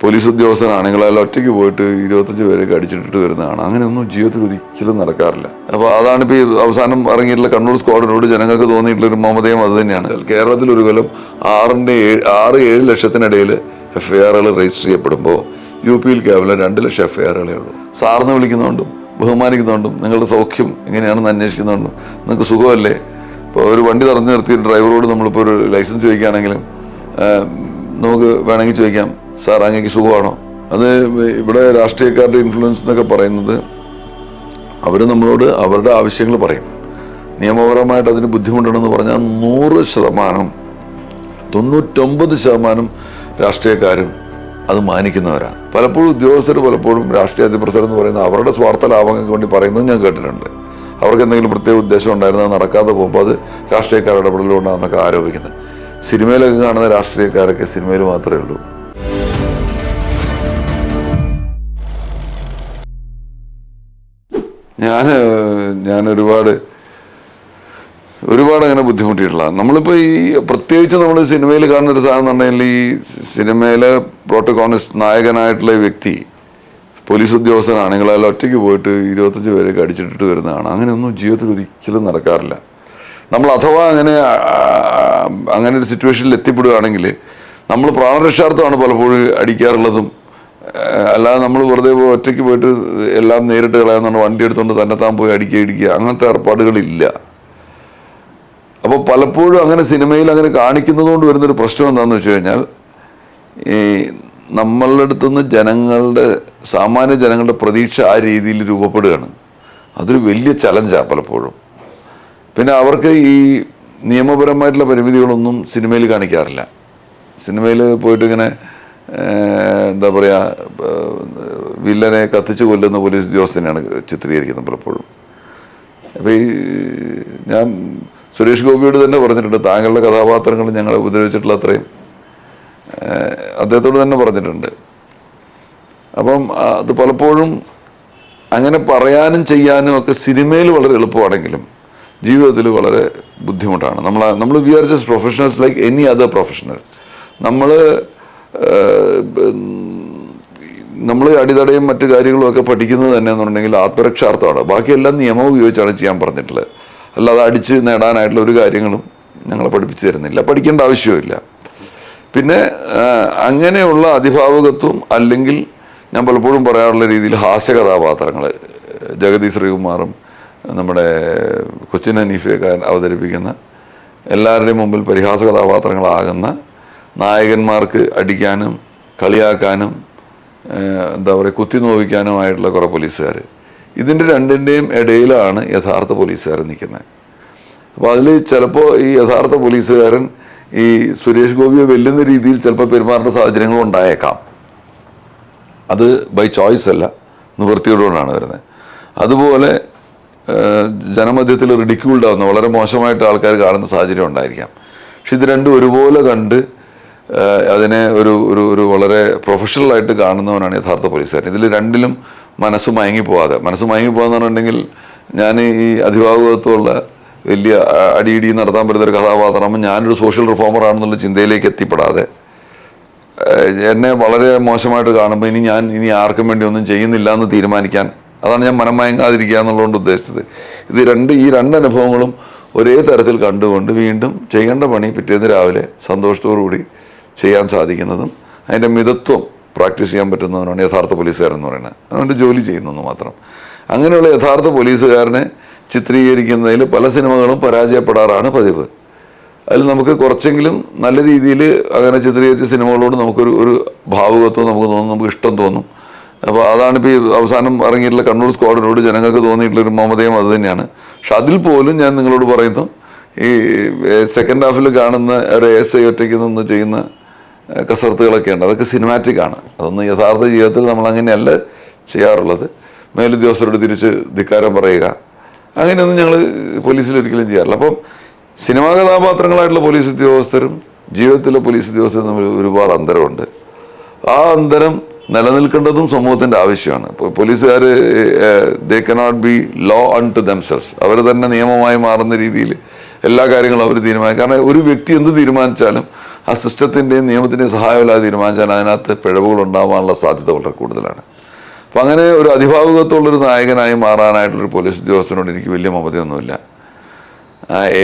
Police ഉദ്യോഗസ്ഥനാണെങ്കിൽ ഒറ്റയ്ക്ക് പോയിട്ട് ഇരുപത്തഞ്ച് പേരൊക്കെ അടിച്ചിട്ടിട്ട് വരുന്നതാണ്. അങ്ങനെയൊന്നും ജീവിതത്തിൽ ഒരിക്കലും നടക്കാറില്ല. അപ്പോൾ അതാണ് ഇപ്പോൾ അവസാനം ഇറങ്ങിയിട്ടുള്ള കണ്ണൂർ സ്ക്വാഡിനോട് ജനങ്ങൾക്ക് തോന്നിയിട്ടുള്ള ഒരു മമതയും അത് തന്നെയാണ്. കേരളത്തിൽ ഒരു കൊല്ലം ആറിന്റെ ഏഴ് ആറ് ഏഴ് ലക്ഷത്തിനിടയിൽ എഫ് ഐ ആറുകൾ രജിസ്റ്റർ ചെയ്യപ്പെടുമ്പോൾ യു പിയിൽ കേവലം രണ്ട് ലക്ഷം എഫ് ഐ ആറുകളേ ഉള്ളൂ. സാറിന് വിളിക്കുന്നതുകൊണ്ടും ബഹുമാനിക്കുന്നതുകൊണ്ടും നിങ്ങളുടെ സൗഖ്യം എങ്ങനെയാണെന്ന് അന്വേഷിക്കുന്നതുകൊണ്ടും നിങ്ങൾക്ക് സുഖമല്ലേ? ഇപ്പോൾ ഒരു വണ്ടി തറഞ്ഞു നിർത്തി ഡ്രൈവറോട് നമ്മളിപ്പോൾ ഒരു ലൈസൻസ് ചോദിക്കുകയാണെങ്കിലും നമുക്ക് വേണമെങ്കിൽ ചോദിക്കാം. സാർ അങ്ങേക്ക് സുഖമാണോ? അത് ഇവിടെ രാഷ്ട്രീയക്കാരുടെ ഇൻഫ്ലുവൻസ് എന്നൊക്കെ പറയുന്നത് അവർ നമ്മളോട് അവരുടെ ആവശ്യങ്ങൾ പറയും. നിയമപരമായിട്ട് അതിന് ബുദ്ധിമുട്ടുണ്ടെന്ന് പറഞ്ഞാൽ നൂറ് ശതമാനം തൊണ്ണൂറ്റൊമ്പത് ശതമാനം രാഷ്ട്രീയക്കാരും അത് മാനിക്കുന്നവരാണ് പലപ്പോഴും ഉദ്യോഗസ്ഥർ പലപ്പോഴും രാഷ്ട്രീയ അതിപ്രസരം എന്ന് പറയുന്നത് അവരുടെ സ്വാർത്ഥ ലാഭങ്ങൾക്ക് വേണ്ടി പറയുന്നത് ഞാൻ കേട്ടിട്ടുണ്ട്. അവർക്ക് എന്തെങ്കിലും പ്രത്യേക ഉദ്ദേശം ഉണ്ടായിരുന്നത് നടക്കാതെ പോകുമ്പോൾ അത് രാഷ്ട്രീയക്കാരുടെ ഇടപെടലുകൊണ്ടാണെന്നൊക്കെ ആരോപിക്കുന്നത്. സിനിമയിലൊക്കെ കാണുന്ന രാഷ്ട്രീയക്കാരൊക്കെ സിനിമയിൽ മാത്രമേ ഉള്ളൂ. ഞാൻ ഞാൻ ഒരുപാട് ഒരുപാട് അങ്ങനെ ബുദ്ധിമുട്ടിയിട്ടുള്ള. നമ്മളിപ്പോൾ ഈ പ്രത്യേകിച്ച് നമ്മൾ സിനിമയിൽ കാണുന്ന ഒരു സാധനം എന്ന് പറഞ്ഞാൽ ഈ സിനിമയിലെ പ്രോട്ടോകോണിസ്റ്റ് നായകനായിട്ടുള്ള വ്യക്തി പോലീസ് ഉദ്യോഗസ്ഥനാണെങ്കിൽ അയാൾ ഒറ്റയ്ക്ക് പോയിട്ട് ഇരുപത്തഞ്ച് പേരൊക്കെ അടിച്ചിട്ടിട്ട് വരുന്നതാണ്. അങ്ങനെയൊന്നും ജീവിതത്തിൽ ഒരിക്കലും നടക്കാറില്ല. നമ്മൾ അഥവാ അങ്ങനെ അങ്ങനെ ഒരു സിറ്റുവേഷനിൽ എത്തിപ്പെടുകയാണെങ്കിൽ നമ്മൾ പ്രാണരക്ഷാർത്ഥമാണ് പലപ്പോഴും അടിക്കാറുള്ളതും അല്ലാതെ നമ്മൾ വെറുതെ ഒറ്റയ്ക്ക് പോയിട്ട് എല്ലാം നേരിട്ട് കളയാന്നാണ് വണ്ടി എടുത്തുകൊണ്ട് തന്നെ താൻ പോയി അടിക്കുക ഇടിക്കുക അങ്ങനത്തെ ഏർപ്പാടുകളില്ല. അപ്പോൾ പലപ്പോഴും അങ്ങനെ സിനിമയിൽ അങ്ങനെ കാണിക്കുന്നതുകൊണ്ട് വരുന്നൊരു പ്രശ്നം എന്താണെന്ന് വെച്ച് കഴിഞ്ഞാൽ ഈ നമ്മളുടെ അടുത്തുനിന്ന് ജനങ്ങളുടെ സാമാന്യ ജനങ്ങളുടെ പ്രതീക്ഷ ആ രീതിയിൽ രൂപപ്പെടുകയാണ്. അതൊരു വലിയ ചലഞ്ചാണ് പലപ്പോഴും. പിന്നെ അവർക്ക് ഈ നിയമപരമായിട്ടുള്ള പരിമിതികളൊന്നും സിനിമയിൽ കാണിക്കാറില്ല. സിനിമയിൽ പോയിട്ട് ഇങ്ങനെ എന്താ പറയുക വില്ലനെ കത്തിച്ചു കൊല്ലുന്ന പോലീസ് ഉദ്യോഗസ്ഥനെയാണ് ചിത്രീകരിക്കുന്നത് പലപ്പോഴും. അപ്പോൾ ഈ ഞാൻ സുരേഷ് ഗോപിയോട് തന്നെ പറഞ്ഞിട്ടുണ്ട് താങ്കളുടെ കഥാപാത്രങ്ങൾ ഞങ്ങളെ ഉപദ്രവിച്ചിട്ടുള്ള അത്രയും. അദ്ദേഹത്തോട് തന്നെ പറഞ്ഞിട്ടുണ്ട്. അപ്പം അത് പലപ്പോഴും അങ്ങനെ പറയാനും ചെയ്യാനും ഒക്കെ സിനിമയിൽ വളരെ എളുപ്പമാണെങ്കിലും ജീവിതത്തിൽ വളരെ ബുദ്ധിമുട്ടാണ്. നമ്മൾ നമ്മൾ we are just professionals like any other professional നമ്മൾ നമ്മൾ അടിതടയും മറ്റു കാര്യങ്ങളും ഒക്കെ പഠിക്കുന്നത് തന്നെ എന്നുണ്ടെങ്കിൽ ആത്മരക്ഷാർത്ഥമാണ്. ബാക്കിയെല്ലാം നിയമം ഉപയോഗിച്ചാണ് ചെയ്യാൻ പറഞ്ഞിട്ടുള്ളത്. അല്ലാതെ അടിച്ച് നേടാനായിട്ടുള്ള ഒരു കാര്യങ്ങളും ഞങ്ങളെ പഠിപ്പിച്ചു തരുന്നില്ല. പഠിക്കേണ്ട ആവശ്യമില്ല പിന്നെ അങ്ങനെയുള്ള അതിഭാവകത്വം അല്ലെങ്കിൽ ഞാൻ പലപ്പോഴും പറയാറുള്ള രീതിയിൽ ഹാസ്യ കഥാപാത്രങ്ങൾ ജഗതി ശ്രീകുമാറും നമ്മുടെ കൊച്ചിൻ അനീഫയൊക്കെ അവതരിപ്പിക്കുന്ന എല്ലാവരുടെയും മുമ്പിൽ പരിഹാസ കഥാപാത്രങ്ങളാകുന്ന നായകന്മാർക്ക് അടിക്കാനും കളിയാക്കാനും എന്താ പറയുക കുത്തി നോവിക്കാനുമായിട്ടുള്ള കുറേ പോലീസുകാർ ഇതിന്റെ രണ്ടിന്റെയും ഇടയിലാണ് യഥാർത്ഥ പോലീസുകാർ നിൽക്കുന്നത്. അപ്പോൾ അതിൽ ചിലപ്പോൾ ഈ യഥാർത്ഥ പോലീസുകാരൻ ഈ സുരേഷ് ഗോപിയെ വെല്ലുന്ന രീതിയിൽ ചിലപ്പോൾ പെരുമാറേണ്ട സാഹചര്യങ്ങൾ ഉണ്ടായേക്കാം. അത് ബൈ ചോയ്സ് അല്ല നിവൃത്തിയോടുകൊണ്ടാണ് വരുന്നത്. അതുപോലെ ജനമധ്യത്തിൽ റിഡിക്യൂൾഡ് ആവുന്ന വളരെ മോശമായിട്ട് ആൾക്കാർ കാണുന്ന സാഹചര്യം ഉണ്ടായിരിക്കാം. പക്ഷെ ഇത് രണ്ടും ഒരുപോലെ കണ്ട് അതിനെ ഒരു ഒരു ഒരു വളരെ പ്രൊഫഷണലായിട്ട് കാണുന്നവനാണ് യഥാർത്ഥ പോലീസുകാരൻ. ഇതിൽ രണ്ടിലും മനസ്സ് മയങ്ങി പോവാതെ. മനസ്സ് മയങ്ങി പോകാന്ന് പറഞ്ഞിട്ടുണ്ടെങ്കിൽ ഞാൻ ഈ അതിഭാഗത്വമുള്ള വലിയ അടിയിടി നടത്താൻ പറ്റുന്ന ഒരു കഥാപാത്രമാകുമ്പോൾ ഞാനൊരു സോഷ്യൽ റിഫോമർ ആണെന്നുള്ള ചിന്തയിലേക്ക് എത്തിപ്പെടാതെ എന്നെ വളരെ മോശമായിട്ട് കാണുമ്പോൾ ഇനി ഞാൻ ഇനി ആർക്കും വേണ്ടി ഒന്നും ചെയ്യുന്നില്ല എന്ന് തീരുമാനിക്കാൻ അതാണ് ഞാൻ മനം മയങ്ങാതിരിക്കുക എന്നുള്ളതുകൊണ്ട് ഉദ്ദേശിച്ചത്. ഇത് രണ്ട് ഈ രണ്ട് അനുഭവങ്ങളും ഒരേ തരത്തിൽ കണ്ടുകൊണ്ട് വീണ്ടും ചെയ്യേണ്ട പണി പിറ്റേന്ന് രാവിലെ സന്തോഷത്തോടു കൂടി ചെയ്യാൻ സാധിക്കുന്നതും അതിന്റെ മിതത്വം പ്രാക്ടീസ് ചെയ്യാൻ പറ്റുന്നവനാണ് യഥാർത്ഥ പോലീസുകാരൻ എന്ന് പറയുന്നത്. അതുകൊണ്ട് ജോലി ചെയ്യുന്നെന്ന് മാത്രം. അങ്ങനെയുള്ള യഥാർത്ഥ പോലീസുകാരനെ ചിത്രീകരിക്കുന്നതിൽ പല സിനിമകളും പരാജയപ്പെടാറാണ് പതിവ്. അതിൽ നമുക്ക് കുറച്ചെങ്കിലും നല്ല രീതിയിൽ അങ്ങനെ ചിത്രീകരിച്ച സിനിമകളോട് നമുക്കൊരു ഒരു ഭാവുകത്വം നമുക്ക് തോന്നും നമുക്ക് ഇഷ്ടം തോന്നും. അപ്പോൾ അതാണ് ഇപ്പോൾ ഈ അവസാനം ഇറങ്ങിയിട്ടുള്ള കണ്ണൂർ സ്ക്വാഡിനോട് ജനങ്ങൾക്ക് തോന്നിയിട്ടുള്ള ഒരു മമതയും അത് തന്നെയാണ്. പക്ഷെ അതിൽ പോലും ഞാൻ നിങ്ങളോട് പറയുന്നു ഈ സെക്കൻഡ് ഹാഫിൽ കാണുന്ന ഒരു എസ് ഐ ഒറ്റയ്ക്ക് നിന്ന് ചെയ്യുന്ന കസർത്തുകളൊക്കെ ഉണ്ട് അതൊക്കെ സിനിമാറ്റിക് ആണ്. അതൊന്നും യഥാർത്ഥ ജീവിതത്തിൽ നമ്മൾ അങ്ങനെയല്ല ചെയ്യാറുള്ളത്. മേലുദ്യോഗസ്ഥരോട് തിരിച്ച് ധിക്കാരം പറയുക. അങ്ങനെയൊന്നും ഞങ്ങൾ പോലീസിൽ ഒരിക്കലും ചെയ്യാറില്ല. അപ്പം സിനിമാ കഥാപാത്രങ്ങളായിട്ടുള്ള പോലീസ് ഉദ്യോഗസ്ഥരും ജീവിതത്തിലെ പോലീസ് ഉദ്യോഗസ്ഥരും തമ്മിൽ ഒരുപാട് അന്തരമുണ്ട്. ആ അന്തരം നിലനിൽക്കേണ്ടതും സമൂഹത്തിന്റെ ആവശ്യമാണ്. പോലീസുകാർ they cannot be law unto themselves അവർ തന്നെ നിയമമായി മാറുന്ന രീതിയിൽ എല്ലാ കാര്യങ്ങളും അവർ തീരുമാനിക്കും. കാരണം ഒരു വ്യക്തി എന്ത് തീരുമാനിച്ചാലും ആ സിസ്റ്റത്തിന്റെയും നിയമത്തിന്റെയും സഹായമില്ലാതെ തീരുമാനിച്ചാൽ അതിനകത്ത് പിഴവുകൾ ഉണ്ടാവാനുള്ള സാധ്യത വളരെ കൂടുതലാണ്. അപ്പം അങ്ങനെ ഒരു അതിഭാവുകത്തുള്ളൊരു നായകനായി മാറാനായിട്ടുള്ളൊരു പോലീസ് ഉദ്യോഗസ്ഥനോട് എനിക്ക് വലിയ മമതയൊന്നുമില്ല.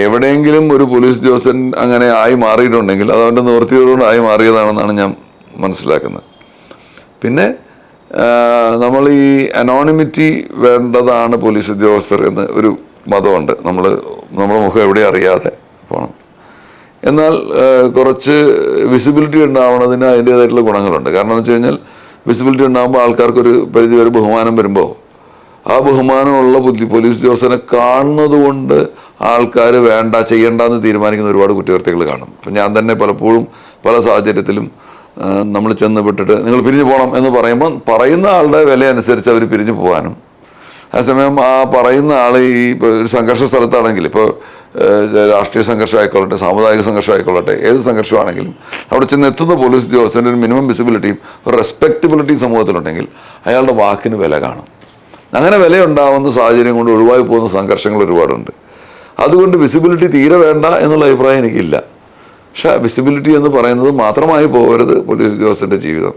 എവിടെയെങ്കിലും ഒരു പോലീസ് ഉദ്യോഗസ്ഥൻ അങ്ങനെ ആയി മാറിയിട്ടുണ്ടെങ്കിൽ അത് അവന്റെ നിവൃത്തിയോടുകൂടി മാറിയതാണെന്നാണ് ഞാൻ മനസ്സിലാക്കുന്നത്. പിന്നെ നമ്മൾ ഈ അനോണിമിറ്റി വേണ്ടതാണ് പോലീസ് ഉദ്യോഗസ്ഥർ എന്ന് ഒരു മതമുണ്ട്. നമ്മൾ നമ്മുടെ മുഖം എവിടെ അറിയാതെ പോകണം എന്നാൽ കുറച്ച് വിസിബിലിറ്റി ഉണ്ടാവണതിന് അതിന്റേതായിട്ടുള്ള ഗുണങ്ങളുണ്ട്. കാരണം എന്ന് വെച്ച് കഴിഞ്ഞാൽ വിസിബിലിറ്റി ഉണ്ടാകുമ്പോൾ ആൾക്കാർക്കൊരു പരിധി വരെ ബഹുമാനം വരുമ്പോൾ ആ ബഹുമാനമുള്ള ബുദ്ധി പോലീസ് ഉദ്യോഗസ്ഥനെ കാണുന്നത് കൊണ്ട് ആൾക്കാർ വേണ്ട ചെയ്യേണ്ടെന്ന് തീരുമാനിക്കുന്ന ഒരുപാട് കുറ്റകൃത്യങ്ങൾ കാണും. അപ്പം ഞാൻ തന്നെ പലപ്പോഴും പല സാഹചര്യത്തിലും നമ്മൾ ചെന്ന് വിട്ടിട്ട് നിങ്ങൾ പിരിഞ്ഞു പോകണം എന്ന് പറയുമ്പോൾ പറയുന്ന ആളുടെ വില അനുസരിച്ച് അവർ പിരിഞ്ഞു പോകാനും. അതേസമയം ആ പറയുന്ന ആൾ ഈ ഒരു സംഘർഷ സ്ഥലത്താണെങ്കിൽ ഇപ്പോൾ രാഷ്ട്രീയ സംഘർഷമായിക്കൊള്ളട്ടെ സാമുദായിക സംഘർഷമായിക്കൊള്ളട്ടെ ഏത് സംഘർഷമാണെങ്കിലും അവിടെ ചെന്ന് എത്തുന്ന പോലീസ് ഉദ്യോഗസ്ഥന്റെ ഒരു മിനിമം വിസിബിലിറ്റിയും ഒരു റെസ്പെക്റ്റബിലിറ്റിയും സമൂഹത്തിലുണ്ടെങ്കിൽ അയാളുടെ വാക്കിന് വില കാണും. അങ്ങനെ വിലയുണ്ടാവുന്ന സാഹചര്യം കൊണ്ട് ഒഴിവായി പോകുന്ന സംഘർഷങ്ങൾ ഒരുപാടുണ്ട്. അതുകൊണ്ട് വിസിബിലിറ്റി തീരെ വേണ്ട എന്നുള്ള അഭിപ്രായം എനിക്കില്ല. പക്ഷെ വിസിബിലിറ്റി എന്ന് പറയുന്നത് മാത്രമായി പോകരുത് പോലീസ് ഉദ്യോഗസ്ഥന്റെ ജീവിതം.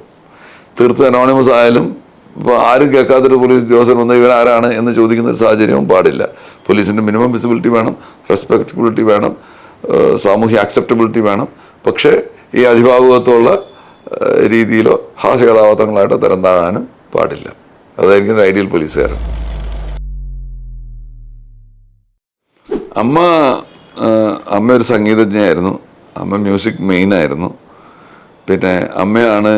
തീർത്ത് അനോണിമസ് ആയാലും ഇപ്പോൾ ആരും കേൾക്കാത്തൊരു പോലീസ് ഉദ്യോഗസ്ഥൻ വന്ന് ഇവരാരാണ് എന്ന് ചോദിക്കുന്ന ഒരു സാഹചര്യവും പാടില്ല. പോലീസിന്റെ മിനിമം വിസിബിലിറ്റി വേണം റെസ്പെക്റ്റബിലിറ്റി വേണം സാമൂഹ്യ ആക്സെപ്റ്റബിലിറ്റി വേണം. പക്ഷേ ഈ അതിഭാവുകത്വമുള്ള ഏഹ് രീതിയിലോ ഹാസ്യകഥാപാത്രങ്ങളായിട്ടോ തരം താഴാനും പാടില്ല. അതായിരിക്കും ഐഡിയൽ പോലീസുകാരൻ. അമ്മ അമ്മ ഒരു സംഗീതജ്ഞയായിരുന്നു. അമ്മ മ്യൂസിക് മെയിൻ ആയിരുന്നു. പിന്നെ അമ്മയാണ്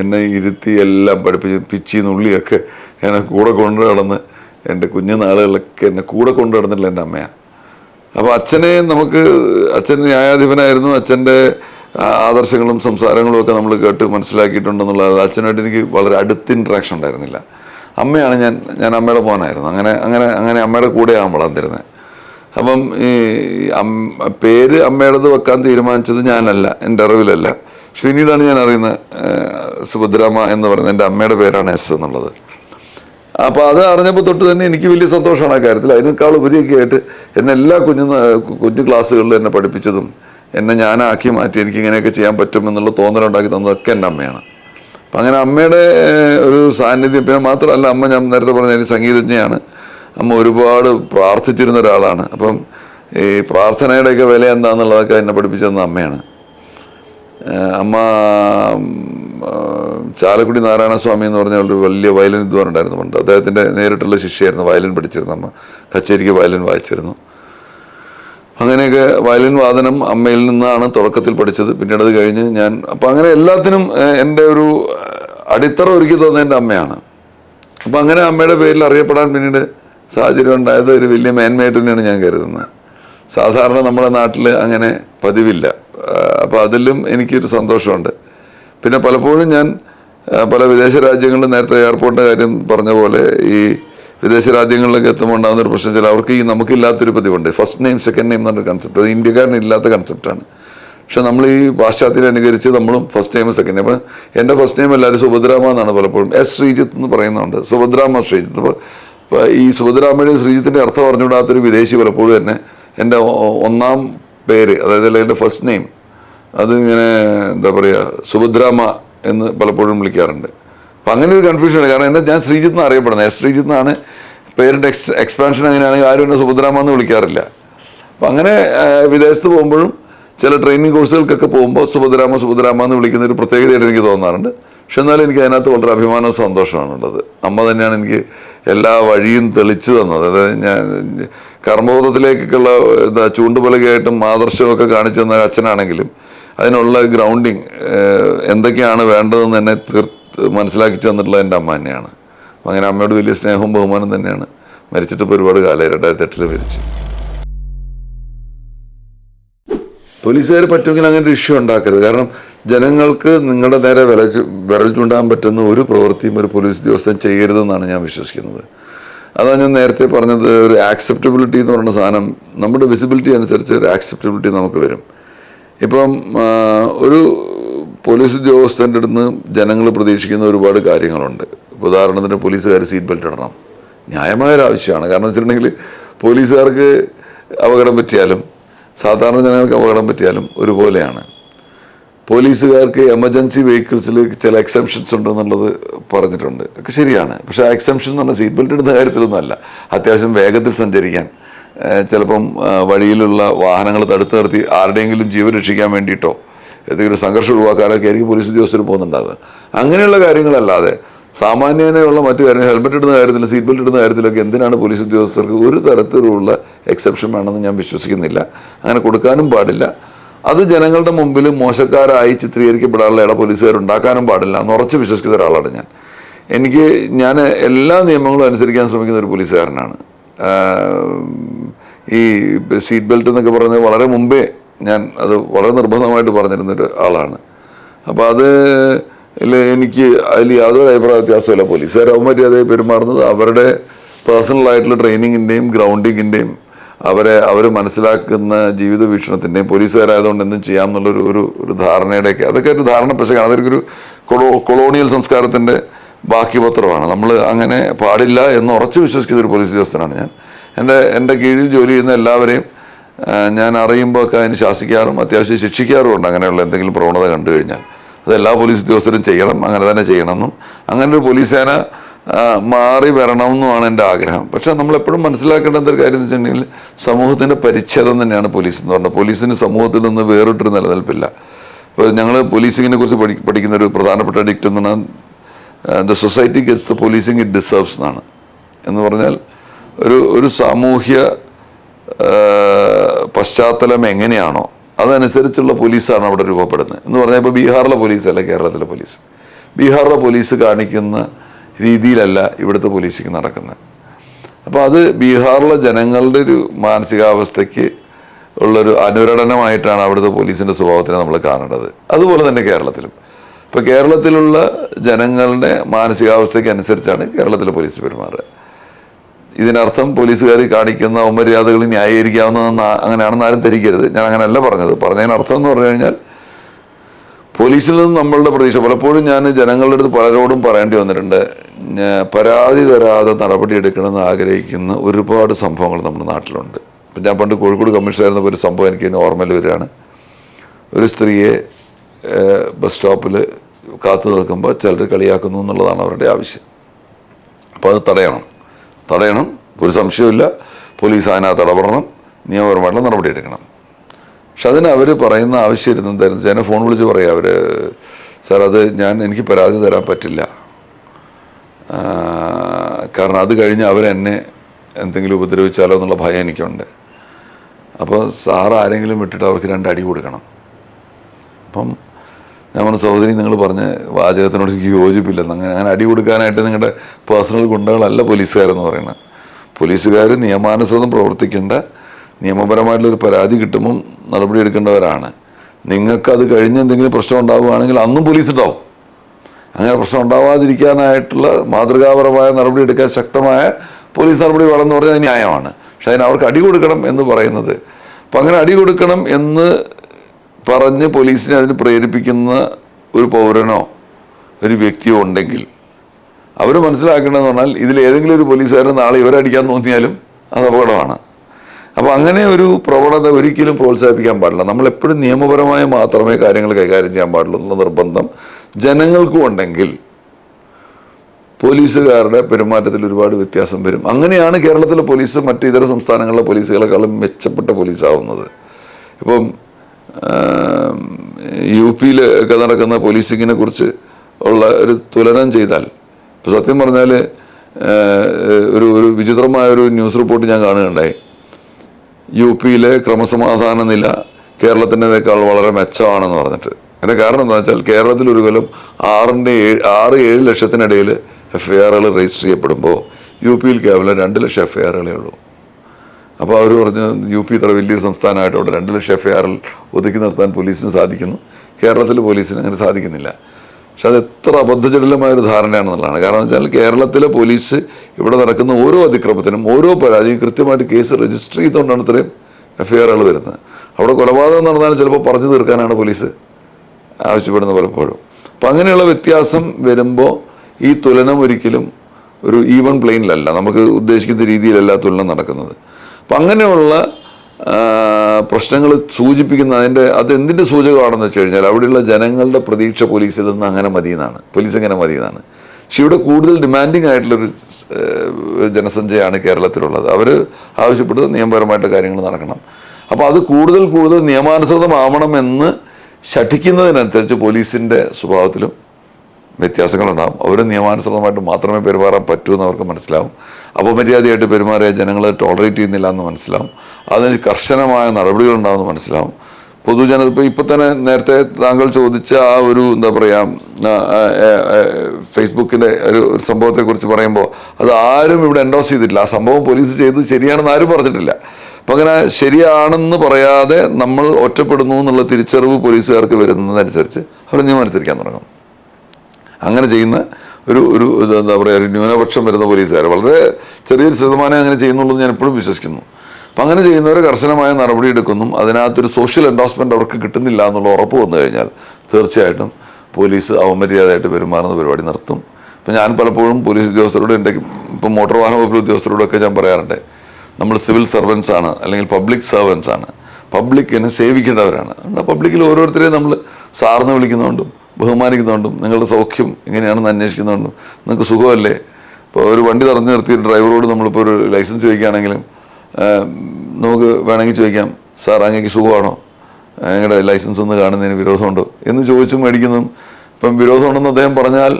എന്നെ ഇരുത്തി എല്ലാം പഠിപ്പിച്ച് പിച്ചി നുള്ളിയൊക്കെ എന്നെ കൂടെ കൊണ്ടു നടന്ന് എന്റെ കുഞ്ഞു നാളുകളിലൊക്കെ എന്നെ കൂടെ കൊണ്ടു നടന്നില്ല എന്റെ അമ്മയാണ് അപ്പോൾ അച്ഛനെ നമുക്ക് അച്ഛൻ ന്യായാധിപനായിരുന്നു. അച്ഛന്റെ ആദർശങ്ങളും സംസാരങ്ങളും ഒക്കെ നമ്മൾ കേട്ട് മനസ്സിലാക്കിയിട്ടുണ്ടെന്നുള്ളത് അച്ഛനായിട്ട് എനിക്ക് വളരെ അടുത്ത് ഇൻട്രാക്ഷൻ ഉണ്ടായിരുന്നില്ല. അമ്മയാണ് ഞാൻ ഞാൻ അമ്മയുടെ പോകാനായിരുന്നു അങ്ങനെ അങ്ങനെ അങ്ങനെ അമ്മയുടെ കൂടെയാണ് വളർന്നിരുന്നത് അപ്പം ഈ പേര് അമ്മയുടേത് വെക്കാൻ തീരുമാനിച്ചത് ഞാനല്ല എന്റെ അറിവിലല്ല. പക്ഷെ ഞാൻ അറിയുന്നത് സുഭദ്രാമ എന്ന് പറയുന്നത് എന്റെ അമ്മയുടെ പേരാണ് എസ് എന്നുള്ളത്. അപ്പോൾ അത് അറിഞ്ഞപ്പോൾ തൊട്ട് തന്നെ എനിക്ക് വലിയ സന്തോഷമാണ് ആ കാര്യത്തിൽ. അതിനേക്കാൾ ഉപരിയൊക്കെ ആയിട്ട് എന്നെ എല്ലാ കുഞ്ഞു കുഞ്ഞു ക്ലാസ്സുകളിലും എന്നെ പഠിപ്പിച്ചതും എന്നെ ഞാനാക്കി മാറ്റി എനിക്ക് ഇങ്ങനെയൊക്കെ ചെയ്യാൻ പറ്റും എന്നുള്ള തോന്നലുണ്ടാക്കി തന്നതൊക്കെ എന്റെ അമ്മയാണ്. അപ്പം അങ്ങനെ അമ്മയുടെ ഒരു സാന്നിധ്യം പിന്നെ മാത്രമല്ല അമ്മ ഞാൻ നേരത്തെ പറഞ്ഞ ഒരു സംഗീതജ്ഞയാണ്. അമ്മ ഒരുപാട് പ്രാർത്ഥിച്ചിരുന്ന ഒരാളാണ്. അപ്പം ഈ പ്രാർത്ഥനയുടെയൊക്കെ വില എന്താണെന്നുള്ളതൊക്കെ എന്നെ പഠിപ്പിച്ചു തന്ന അമ്മയാണ്. അമ്മ ചാലക്കുടി നാരായണ ചാലക്കുടി നാരായണസ്വാമി എന്ന് പറഞ്ഞ ഒരു വലിയ വയലിൻ വിദ്വാൻ ഉണ്ടായിരുന്നു പണ്ട്. അദ്ദേഹത്തിന്റെ നേരിട്ടുള്ള ശിഷ്യയായിരുന്നു വയലിൻ പഠിച്ചിരുന്നു അമ്മ. കച്ചേരിക്ക് വയലിൻ വായിച്ചിരുന്നു. അങ്ങനെയൊക്കെ വയലിൻ വാദനം അമ്മയിൽ നിന്നാണ് തുടക്കത്തിൽ പഠിച്ചത്. പിന്നീട് അത് കഴിഞ്ഞ് ഞാൻ അപ്പം അങ്ങനെ എല്ലാത്തിനും എന്റെ ഒരു അടിത്തറ ഒരുക്കി തന്ന എന്റെ അമ്മയാണ്. അപ്പം അങ്ങനെ അമ്മയുടെ പേരിൽ അറിയപ്പെടാൻ പിന്നീട് സാഹചര്യം ഉണ്ടായത് ഒരു വലിയ മേന്മയായിട്ട് തന്നെയാണ് ഞാൻ കരുതുന്നത്. സാധാരണ നമ്മുടെ നാട്ടിൽ അങ്ങനെ പതിവില്ല. അപ്പോൾ അതിലും എനിക്കൊരു സന്തോഷമുണ്ട്. പിന്നെ പലപ്പോഴും ഞാൻ പല വിദേശ രാജ്യങ്ങളിൽ നേരത്തെ എയർപോർട്ടിന്റെ കാര്യം പറഞ്ഞ പോലെ ഈ വിദേശ രാജ്യങ്ങളിലൊക്കെ എത്തുമ്പോൾ ഉണ്ടാകുന്ന ഒരു പ്രശ്നം വെച്ചാൽ അവർക്ക് ഈ നമുക്കില്ലാത്തൊരു പതിവുണ്ട് ഫസ്റ്റ് നെയിം സെക്കൻഡ് നെയിം എന്നൊരു കൺസെപ്റ്റ് അത് ഇന്ത്യക്കാരന് ഇല്ലാത്ത കൺസെപ്റ്റാണ് പക്ഷെ നമ്മൾ ഈ പാശ്ചാത്യം അനുകരിച്ച് നമ്മളും ഫസ്റ്റ് നെയിം സെക്കൻഡ് നെയിം എന്റെ ഫസ്റ്റ് നെയിം എല്ലാവരും സുഭദ്രാമ എന്നാണ് പലപ്പോഴും. എസ് ശ്രീജിത്ത് എന്ന് പറയുന്നുണ്ട് സുഭദ്രാമ ശ്രീജിത്ത്. അപ്പോൾ ഈ സുഭദ്രാമയുടെയും ശ്രീജിത്തിന്റെ അർത്ഥം അറിഞ്ഞുകൂടാത്തൊരു വിദേശി പലപ്പോഴും തന്നെ എന്റെ ഒന്നാം പേര് അതായത് അല്ലെങ്കിൽ എന്റെ ഫസ്റ്റ് നെയിം അതിങ്ങനെ എന്താ പറയുക സുഭദ്രാമ എന്ന് പലപ്പോഴും വിളിക്കാറുണ്ട്. അപ്പം അങ്ങനെ ഒരു കൺഫ്യൂഷൻ ഉണ്ട് കാരണം എന്നെ ഞാൻ ശ്രീജിത്ത് എന്ന് അറിയപ്പെടുന്നത്. എസ് ശ്രീജിത്ത് എന്നാണ് പേരിന്റെ എക്സ് എക്സ്പാൻഷൻ അങ്ങനെയാണെങ്കിൽ ആരും എന്നെ സുഭദ്രാമ എന്ന് വിളിക്കാറില്ല. അപ്പം അങ്ങനെ വിദേശത്ത് പോകുമ്പോഴും ചില ട്രെയിനിങ് കോഴ്സുകൾക്കൊക്കെ പോകുമ്പോൾ സുഭദ്രാമ സുഭദ്രാമ എന്ന് വിളിക്കുന്ന ഒരു പ്രത്യേകതയായിട്ട് എനിക്ക് തോന്നാറുണ്ട്. പക്ഷെ എന്നാലും എനിക്ക് അതിനകത്ത് വളരെ അഭിമാനവും സന്തോഷമാണുള്ളത്. അമ്മ തന്നെയാണ് എനിക്ക് എല്ലാ വഴിയും തെളിച്ചു തന്നത്. അതായത് ഞാൻ കർമ്മബോധത്തിലേക്കുള്ള എന്താ ചൂണ്ടുപലകയായിട്ടും ആദർശമൊക്കെ കാണിച്ചു തന്ന അച്ഛനാണെങ്കിലും അതിനുള്ള ഗ്രൗണ്ടിങ് എന്തൊക്കെയാണ് വേണ്ടതെന്ന് എന്നെ തീർ മനസ്സിലാക്കി തന്നിട്ടുള്ളത് എന്റെ അമ്മ തന്നെയാണ്. അപ്പം അങ്ങനെ അമ്മയോട് വലിയ സ്നേഹവും ബഹുമാനം തന്നെയാണ്. മരിച്ചിട്ട് ഇപ്പോൾ ഒരുപാട് കാലമായി രണ്ടായിരത്തി എട്ടിൽ മരിച്ചു. പോലീസുകാർ പറ്റുമെങ്കിൽ അങ്ങനെ ഒരു ഇഷ്യൂ ഉണ്ടാക്കരുത്. കാരണം ജനങ്ങൾക്ക് നിങ്ങളുടെ നേരെ വില വിരൽ ചൂണ്ടാൻ പറ്റുന്ന ഒരു പ്രവൃത്തിയും ഒരു പോലീസ് ഉദ്യോഗസ്ഥൻ ചെയ്യരുതെന്നാണ് ഞാൻ വിശ്വസിക്കുന്നത്. അതാണ് ഞാൻ നേരത്തെ പറഞ്ഞത് ഒരു ആക്സെപ്റ്റബിലിറ്റി എന്ന് പറയുന്ന സാധനം നമ്മുടെ വിസിബിലിറ്റി അനുസരിച്ച് ഒരു ആക്സെപ്റ്റബിലിറ്റി നമുക്ക് വരും. ഇപ്പം ഒരു പോലീസ് ഉദ്യോഗസ്ഥന്റെ അടുത്ത് ജനങ്ങൾ പ്രതീക്ഷിക്കുന്ന ഒരുപാട് കാര്യങ്ങളുണ്ട്. ഉദാഹരണത്തിന് പോലീസുകാർ സീറ്റ് ബെൽറ്റ് ഇടണം. ന്യായമായ ആവശ്യമാണ്. കാരണം വെച്ചിട്ടുണ്ടെങ്കിൽ പോലീസുകാർക്ക് അപകടം പറ്റിയാലും സാധാരണ ജനങ്ങൾക്ക് അപകടം പറ്റിയാലും ഒരുപോലെയാണ്. പോലീസുകാർക്ക് എമർജൻസി വെഹിക്കിൾസിൽ ചില എക്സംഷൻസ് ഉണ്ടെന്നുള്ളത് പറഞ്ഞിട്ടുണ്ട്. ഒക്കെ ശരിയാണ്. പക്ഷേ ആ എക്സംഷൻ എന്ന് പറഞ്ഞാൽ സീറ്റ് ബെൽറ്റ് ഇടുന്ന കാര്യത്തിലൊന്നും അല്ല. അത്യാവശ്യം വേഗത്തിൽ സഞ്ചരിക്കാൻ ചിലപ്പം വഴിയിലുള്ള വാഹനങ്ങൾ തടുത്ത് നിർത്തി ആരുടെയെങ്കിലും ജീവൻ രക്ഷിക്കാൻ വേണ്ടിയിട്ടോ എന്തെങ്കിലും സംഘർഷം ഒഴിവാക്കാനൊക്കെ ആയിരിക്കും പോലീസ് ഉദ്യോഗസ്ഥർ പോകുന്നുണ്ടാവുക. അങ്ങനെയുള്ള കാര്യങ്ങളല്ലാതെ സാമാന്യനെയുള്ള മറ്റു കാര്യങ്ങൾ ഹെൽമെറ്റ് ഇടുന്ന കാര്യത്തിൽ സീറ്റ് ബെൽറ്റ് ഇടുന്ന കാര്യത്തിലൊക്കെ എന്തിനാണ് പോലീസ് ഉദ്യോഗസ്ഥർക്ക് ഒരു തരത്തിലുള്ള എക്സെപ്ഷൻ വേണമെന്ന് ഞാൻ വിശ്വസിക്കുന്നില്ല. അങ്ങനെ കൊടുക്കാനും പാടില്ല. അത് ജനങ്ങളുടെ മുമ്പിൽ മോശക്കാരായി ചിത്രീകരിക്കപ്പെടാനുള്ള ഇട പോലീസുകാർ ഉണ്ടാക്കാനും പാടില്ല എന്ന് ഉറച്ച് വിശ്വസിക്കുന്ന ഒരാളാണ് ഞാൻ. എനിക്ക് ഞാൻ എല്ലാ നിയമങ്ങളും അനുസരിക്കാൻ ശ്രമിക്കുന്ന ഒരു പോലീസുകാരനാണ്. ഈ സീറ്റ് ബെൽറ്റ് എന്നൊക്കെ പറയുന്നത് വളരെ മുമ്പേ ഞാൻ അത് വളരെ നിർബന്ധമായിട്ട് പറഞ്ഞിരുന്നൊരു ആളാണ്. അപ്പോൾ അത് എനിക്ക് അതിൽ യാതൊരു അഭിപ്രായ വ്യത്യാസമില്ല പോലീസുകാർ അവമര്യാദയെ പെരുമാറുന്നത് അവരുടെ പേഴ്സണലായിട്ടുള്ള ട്രെയിനിങ്ങിന്റെയും ഗ്രൗണ്ടിങ്ങിന്റെയും അവരെ അവർ മനസ്സിലാക്കുന്ന ജീവിത വീക്ഷണത്തിന്റെയും പോലീസുകാരായതുകൊണ്ട് എന്തും ചെയ്യാം എന്നുള്ളൊരു ഒരു ഒരു ധാരണയുടെയൊക്കെ അതൊക്കെ ഒരു ധാരണ. പക്ഷേ അതൊരു കൊളോ കൊളോണിയൽ സംസ്കാരത്തിന്റെ ബാക്കി പത്രമാണ് നമ്മൾ അങ്ങനെ പാടില്ല എന്ന് ഉറച്ചു വിശ്വസിക്കുന്ന ഒരു പോലീസ് ഉദ്യോഗസ്ഥനാണ് ഞാൻ. എന്റെ എന്റെ കീഴിൽ ജോലി ചെയ്യുന്ന എല്ലാവരെയും ഞാൻ അറിയുമ്പോൾ ഒക്കെ അതിന് ശാസിക്കാറും അത്യാവശ്യം ശിക്ഷിക്കാറുമുണ്ട് അങ്ങനെയുള്ള എന്തെങ്കിലും പ്രവണത കണ്ടു കഴിഞ്ഞാൽ അത് എല്ലാ പോലീസ് ഉദ്യോഗസ്ഥരും ചെയ്യണം അങ്ങനെ തന്നെ ചെയ്യണമെന്നും അങ്ങനെ ഒരു പോലീസ് സേന മാറി വരണമെന്നുമാണ് എന്റെ ആഗ്രഹം. പക്ഷേ നമ്മളെപ്പോഴും മനസ്സിലാക്കേണ്ട ഒരു കാര്യം എന്ന് വെച്ചിട്ടുണ്ടെങ്കിൽ സമൂഹത്തിന്റെ പരിച്ഛേദം തന്നെയാണ് പോലീസ് എന്ന് പറഞ്ഞാൽ. പോലീസിന് സമൂഹത്തിൽ നിന്ന് വേറിട്ടൊരു നിലനിൽപ്പില്ല. ഇപ്പോൾ ഞങ്ങൾ പോലീസിങ്ങിനെ കുറിച്ച് പഠി പഠിക്കുന്ന ഒരു പ്രധാനപ്പെട്ട ഡിക്റ്റ് എന്ന് പറഞ്ഞാൽ the society gets the policing it deserves എന്നാണ്. എന്ന് പറഞ്ഞാൽ ഒരു ഒരു സാമൂഹ്യ പശ്ചാത്തലം എങ്ങനെയാണോ അതനുസരിച്ചുള്ള പോലീസാണ് അവിടെ രൂപപ്പെടുന്നത്. എന്ന് പറഞ്ഞാൽ ഇപ്പോൾ ബീഹാറിലെ അല്ല കേരളത്തിലെ പോലീസ്? ബീഹാറിലെ പോലീസ് കാണിക്കുന്ന രീതിയിലല്ല ഇവിടുത്തെ പോലീസിങ് നടക്കുന്നത്. അപ്പോൾ അത് ബീഹാറിലെ ജനങ്ങളുടെ ഒരു മാനസികാവസ്ഥയ്ക്ക് ഉള്ളൊരു അനുരണനമായിട്ടാണ് അവിടുത്തെ പോലീസിന്റെ സ്വഭാവത്തിനെ നമ്മൾ കാണേണ്ടത്. അതുപോലെ തന്നെ കേരളത്തിലും. ഇപ്പോൾ കേരളത്തിലുള്ള ജനങ്ങളുടെ മാനസികാവസ്ഥയ്ക്ക് അനുസരിച്ചാണ് കേരളത്തിലെ പോലീസ് പെരുമാറുക. ഇതിനർത്ഥം പോലീസുകാർ കാണിക്കുന്ന അവമര്യാദകൾ ന്യായീകരിക്കാവുന്നതെന്ന് അങ്ങനെയാണെന്ന് ആരും ധരിക്കരുത്. ഞാൻ അങ്ങനെയല്ല പറഞ്ഞത്. പറഞ്ഞതിനർത്ഥം എന്ന് പറഞ്ഞു കഴിഞ്ഞാൽ പോലീസിൽ നിന്ന് നമ്മളുടെ പ്രതീക്ഷ പലപ്പോഴും ഞാൻ ജനങ്ങളുടെ അടുത്ത് പലരോടും പറയേണ്ടി വന്നിട്ടുണ്ട്. പരാതി തരാതെ നടപടി എടുക്കണമെന്ന് ആഗ്രഹിക്കുന്ന ഒരുപാട് സംഭവങ്ങൾ നമ്മുടെ നാട്ടിലുണ്ട്. ഇപ്പം ഞാൻ പണ്ട് കോഴിക്കോട് കമ്മീഷണറായിരുന്നപ്പോൾ ഒരു സംഭവം എനിക്ക് ഓർമ്മയിൽ വരികയാണ്. ഒരു സ്ത്രീയെ ബസ് സ്റ്റോപ്പിൽ കാത്തു നിൽക്കുമ്പോൾ ചിലർ കളിയാക്കുന്നു എന്നുള്ളതാണ് അവരുടെ ആവശ്യം. അപ്പോൾ അത് തടയണം. തടയണം. ഒരു സംശയമില്ല പോലീസ് അതിനകത്ത് ഇടപെടണം. നിയമപരമായിട്ടുള്ള നടപടി എടുക്കണം. പക്ഷെ അതിന് അവർ പറയുന്ന ആവശ്യം ഇരുന്നത് ഞാൻ ഫോൺ വിളിച്ച് പറയാം അവർ സാർ അത് ഞാൻ എനിക്ക് പരാതി തരാൻ പറ്റില്ല. കാരണം അത് കഴിഞ്ഞ് അവരെന്നെ എന്തെങ്കിലും ഉപദ്രവിച്ചാലോ എന്നുള്ള ഭയം എനിക്കുണ്ട്. അപ്പോൾ സാർ ആരെങ്കിലും വിട്ടിട്ട് അവർക്ക് രണ്ട് അടി കൊടുക്കണം. അപ്പം പറഞ്ഞു സഹോദരി നിങ്ങൾ പറഞ്ഞ വാചകത്തിനോട് എനിക്ക് യോജിപ്പില്ലെന്ന്. അങ്ങനെ അങ്ങനെ അടി കൊടുക്കാനായിട്ട് നിങ്ങളുടെ പേഴ്സണൽ ഗുണ്ടകളല്ല പോലീസുകാരെന്ന് പറയുന്നത്. പോലീസുകാർ നിയമാനുസൃതം പ്രവർത്തിക്കേണ്ട നിയമപരമായിട്ടുള്ളൊരു പരാതി കിട്ടുമ്പം നടപടി എടുക്കേണ്ടവരാണ്. നിങ്ങൾക്ക് അത് കഴിഞ്ഞ് എന്തെങ്കിലും പ്രശ്നം ഉണ്ടാവുകയാണെങ്കിൽ അന്നും പോലീസ് ഉണ്ടാവും അങ്ങനെ പ്രശ്നം ഉണ്ടാവാതിരിക്കാനായിട്ടുള്ള മാതൃകാപരമായ നടപടി എടുക്കാൻ ശക്തമായ പോലീസ് നടപടി വേണമെന്ന് പറഞ്ഞാൽ ന്യായമാണ്. പക്ഷെ അതിന് അവർക്ക് അടി കൊടുക്കണം എന്ന് പറയുന്നത്. അപ്പം അങ്ങനെ അടി കൊടുക്കണം എന്ന് പറഞ്ഞ് പോലീസിനെ അതിന് പ്രേരിപ്പിക്കുന്ന ഒരു പൗരനോ ഒരു വ്യക്തിയോ ഉണ്ടെങ്കിൽ അവർ മനസ്സിലാക്കേണ്ടതെന്ന് പറഞ്ഞാൽ ഇതിൽ ഏതെങ്കിലും ഒരു പോലീസുകാരൻ നാളെ ഇവരെ അടിക്കാൻ തോന്നിയാലും അത് അപകടമാണ്. അപ്പോൾ അങ്ങനെ ഒരു പ്രവണത ഒരിക്കലും പ്രോത്സാഹിപ്പിക്കാൻ പാടില്ല. നമ്മൾ എപ്പോഴും നിയമപരമായി മാത്രമേ കാര്യങ്ങൾ കൈകാര്യം ചെയ്യാൻ പാടുള്ളൂ എന്ന നിർബന്ധം ജനങ്ങൾക്കും ഉണ്ടെങ്കിൽ പോലീസുകാരുടെ പെരുമാറ്റത്തിൽ ഒരുപാട് വ്യത്യാസം വരും. അങ്ങനെയാണ് കേരളത്തിലെ പോലീസ് മറ്റ് ഇതര സംസ്ഥാനങ്ങളിലെ പോലീസുകളെക്കാളും മെച്ചപ്പെട്ട പോലീസാവുന്നത്. ഇപ്പം യു പിയിൽ ഒക്കെ നടക്കുന്ന പോലീസിങ്ങിനെ കുറിച്ച് ഉള്ള ഒരു തുലനം ചെയ്താൽ ഇപ്പോൾ സത്യം പറഞ്ഞാൽ ഒരു ഒരു വിചിത്രമായ ഒരു ന്യൂസ് റിപ്പോർട്ട് ഞാൻ കാണുകയുണ്ടായി. യു പിയിലെ ക്രമസമാധാന നില കേരളത്തിന്റെക്കാൾ വളരെ മെച്ചമാണെന്ന് പറഞ്ഞിട്ട്. അതിന്റെ കാരണം എന്താ വെച്ചാൽ കേരളത്തിൽ ഒരു കൊല്ലം ആറിന്റെ ഏഴ് ആറ് ഏഴ് ലക്ഷത്തിനിടയിൽ എഫ് ഐ ആറുകൾ രജിസ്റ്റർ ചെയ്യപ്പെടുമ്പോൾ യു പിയിൽ കേവലം രണ്ട് ലക്ഷം എഫ് ഐ ആറുകളേ ഉള്ളൂ. അപ്പോൾ അവർ പറഞ്ഞു യു പി ഇത്ര വലിയൊരു സംസ്ഥാനമായിട്ട് അവിടെ രണ്ട് ലക്ഷം എഫ് ഐ ആറിൽ ഒതുക്കി നിർത്താൻ പോലീസിന് സാധിക്കുന്നു. കേരളത്തിൽ പോലീസിന് അങ്ങനെ സാധിക്കുന്നില്ല. പക്ഷെ അത് എത്ര അബദ്ധജടിലമായൊരു ധാരണയാണെന്നുള്ളതാണ്. കാരണം വെച്ചാൽ കേരളത്തിലെ പോലീസ് ഇവിടെ നടക്കുന്ന ഓരോ അതിക്രമത്തിനും ഓരോ പരാതിയും കൃത്യമായിട്ട് കേസ് രജിസ്റ്റർ ചെയ്തുകൊണ്ടാണ് ഇത്രയും എഫ് ഐ ആറുകൾ വരുന്നത്. അവിടെ കൊലപാതകം നടന്നാലും ചിലപ്പോൾ പറഞ്ഞു തീർക്കാനാണ് പോലീസ് ആവശ്യപ്പെടുന്നത് പലപ്പോഴും. അപ്പം അങ്ങനെയുള്ള വ്യത്യാസം വരുമ്പോൾ ഈ തുലനം ഒരിക്കലും ഒരു ഈവൺ പ്ലെയിനിലല്ല നമുക്ക് ഉദ്ദേശിക്കുന്ന രീതിയിലല്ല തുലനം നടക്കുന്നത്. അപ്പം അങ്ങനെയുള്ള പ്രശ്നങ്ങൾ സൂചിപ്പിക്കുന്ന അതിന്റെ അത് എന്തിന്റെ സൂചകമാണെന്ന് വെച്ച് കഴിഞ്ഞാൽ അവിടെയുള്ള ജനങ്ങളുടെ പ്രതീക്ഷ പോലീസിൽ നിന്ന് അങ്ങനെ മതിയെന്നാണ്. പോലീസ് അങ്ങനെ മതി എന്നാണ് പക്ഷെ ഇവിടെ കൂടുതൽ ഡിമാൻഡിങ് ആയിട്ടുള്ളൊരു ജനസഞ്ചയാണ് കേരളത്തിലുള്ളത്. അവർ ആവശ്യപ്പെടുന്നത് നിയമപരമായിട്ട് കാര്യങ്ങൾ നടക്കണം. അപ്പോൾ അത് കൂടുതൽ കൂടുതൽ നിയമാനുസൃതമാവണമെന്ന് ശഠിക്കുന്നതിനനുസരിച്ച് പോലീസിന്റെ സ്വഭാവത്തിലും വ്യത്യാസങ്ങളുണ്ടാകും. അവർ നിയമാനുസൃതമായിട്ട് മാത്രമേ പെരുമാറാൻ പറ്റൂ എന്ന് അവർക്ക് മനസ്സിലാവും. അപമര്യാദയായിട്ട് പെരുമാറിയ ജനങ്ങൾ ടോളറേറ്റ് ചെയ്യുന്നില്ല എന്ന് മനസ്സിലാവും. അതിന് കർശനമായ നടപടികൾ ഉണ്ടാകുമെന്ന് മനസ്സിലാവും. പൊതുജന ഇപ്പോൾ ഇപ്പം തന്നെ നേരത്തെ താങ്കൾ ചോദിച്ച ആ ഒരു എന്താ പറയുക ഫേസ്ബുക്കിന്റെ ഒരു സംഭവത്തെക്കുറിച്ച് പറയുമ്പോൾ അത് ആരും ഇവിടെ എൻഡോസ് ചെയ്തിട്ടില്ല. ആ സംഭവം പോലീസ് ചെയ്തത് ശരിയാണെന്ന് ആരും പറഞ്ഞിട്ടില്ല. അപ്പം അങ്ങനെ ശരിയാണെന്ന് പറയാതെ നമ്മൾ ഒറ്റപ്പെടുന്നു എന്നുള്ള തിരിച്ചറിവ് പോലീസുകാർക്ക് വരുന്നതനുസരിച്ച് അവർ നിയമം അനുസരിക്കാൻ തുടങ്ങും. അങ്ങനെ ചെയ്യുന്ന ഒരു ഒരു എന്താ പറയുക ഒരു ന്യൂനപക്ഷം വരുന്ന പോലീസുകാർ വളരെ ചെറിയൊരു ശതമാനം അങ്ങനെ ചെയ്യുന്നുള്ളൂ ഞാൻ എപ്പോഴും വിശ്വസിക്കുന്നു. അപ്പം അങ്ങനെ ചെയ്യുന്നവരെ കർശനമായ നടപടി എടുക്കുന്നു. അതിനകത്തൊരു സോഷ്യൽ എൻഡോസ്മെന്റ് അവർക്ക് കിട്ടുന്നില്ല എന്നുള്ള ഉറപ്പ് വന്നു കഴിഞ്ഞാൽ തീർച്ചയായിട്ടും പോലീസ് അവമര്യാദയായിട്ട് പെരുമാറുന്ന പരിപാടി നിർത്തും. ഇപ്പം ഞാൻ പലപ്പോഴും പോലീസ് ഉദ്യോഗസ്ഥരോട് എന്റെ ഇപ്പം മോട്ടോർ വാഹന വകുപ്പ് ഉദ്യോഗസ്ഥരോടൊക്കെ ഞാൻ പറയാറുണ്ട്. നമ്മൾ സിവിൽ സർവൻസ് ആണ് അല്ലെങ്കിൽ പബ്ലിക് സർവൻസ് ആണ്. പബ്ലിക്കിനെ സേവിക്കേണ്ടവരാണ്. പബ്ലിക്കിൽ ഓരോരുത്തരെയും നമ്മൾ സാറിന് വിളിക്കുന്നതുകൊണ്ടും ബഹുമാനിക്കുന്നതുകൊണ്ടും നിങ്ങളുടെ സൗഖ്യം എങ്ങനെയാണെന്ന് അന്വേഷിക്കുന്നുണ്ടും നിങ്ങൾക്ക് സുഖമല്ലേ? ഇപ്പോൾ ഒരു വണ്ടി തടഞ്ഞു നിർത്തി ഡ്രൈവറോട് നമ്മളിപ്പോൾ ഒരു ലൈസൻസ് ചോദിക്കുകയാണെങ്കിലും നമുക്ക് വേണമെങ്കിൽ ചോദിക്കാം സാർ അങ്ങേക്ക് സുഖമാണോ? നിങ്ങളുടെ ലൈസൻസ് ഒന്ന് കാണുന്നതിന് വിരോധമുണ്ടോ? എന്ന് ചോദിച്ചും മേടിക്കുന്നതും ഇപ്പം വിരോധമുണ്ടെന്ന് അദ്ദേഹം പറഞ്ഞാൽ